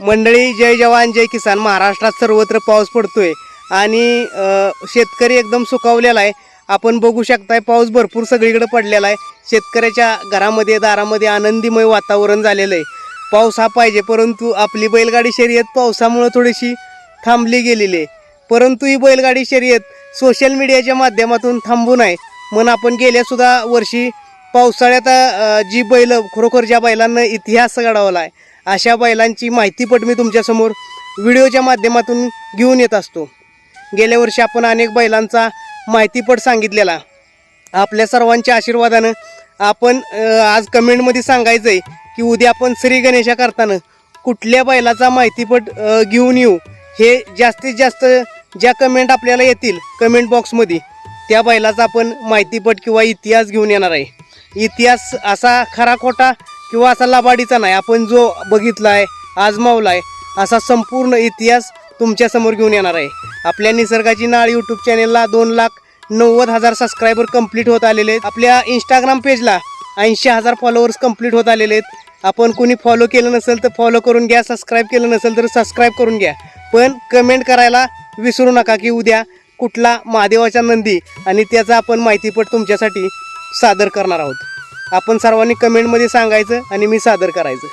मंडळी जय जवान जय किसान. महाराष्ट्रात सर्वत्र पाऊस पडतोय आणि शेतकरी एकदम सुकावलेला आहे. आपण बघू शकताय पाऊस भरपूर सगळीकडे पडलेला आहे. शेतकऱ्याच्या घरामध्ये दारामध्ये आनंदीमय वातावरण झालेलं आहे. पाऊस हा पाहिजे परंतु आपली बैलगाडी शर्यत पावसामुळं थोडीशी थांबली गेलेली आहे. परंतु ही बैलगाडी शर्यत सोशल मीडियाच्या माध्यमातून थांबू नये म्हणून आपण गेल्यासुद्धा वर्षी पावसाळ्यात जी बैल खरोखर ज्या बैलांना इतिहास घडवला आहे अशा बैलांची माहितीपट मी तुमच्यासमोर व्हिडिओच्या माध्यमातून घेऊन येत असतो. गेल्या वर्षी आपण अनेक बैलांचा माहितीपट सांगितलेला. आपल्या सर्वांच्या आशीर्वादानं आपण आज कमेंटमध्ये सांगायचं आहे की उद्या आपण श्री गणेशा करताना कुठल्या बैलाचा माहितीपट घेऊन येऊ हे जास्तीत जास्त ज्या कमेंट आपल्याला येतील कमेंट बॉक्समध्ये त्या बैलाचा आपण माहितीपट किंवा इतिहास घेऊन येणार आहे. इतिहास असा खरा खोटा किंवा असा लाबाडीचा नाही आपण जो बघितला आहे आजमावला आहे असा संपूर्ण इतिहास तुमच्यासमोर घेऊन येणार आहे. आपल्या निसर्गाची नाळ यूट्यूब चॅनेलला दोन लाख नव्वद हजार सबस्क्रायबर कंप्लीट होत आलेले आहेत. आपल्या इंस्टाग्राम पेजला ऐंशी हजार फॉलोअर्स कंप्लीट होत आलेले आहेत. आपण कोणी फॉलो केलं नसेल तर फॉलो करून घ्या सबस्क्राईब केलं नसेल तर सबस्क्राईब करून घ्या. पण कमेंट करायला विसरू नका की उद्या कुठला महादेवाच्या नंदी आणि त्याचा आपण माहितीपट तुमच्यासाठी सादर करणार आहोत. आपण सर्वांनी कमेंटमध्ये सांगायचं आणि मी सादर करायचं.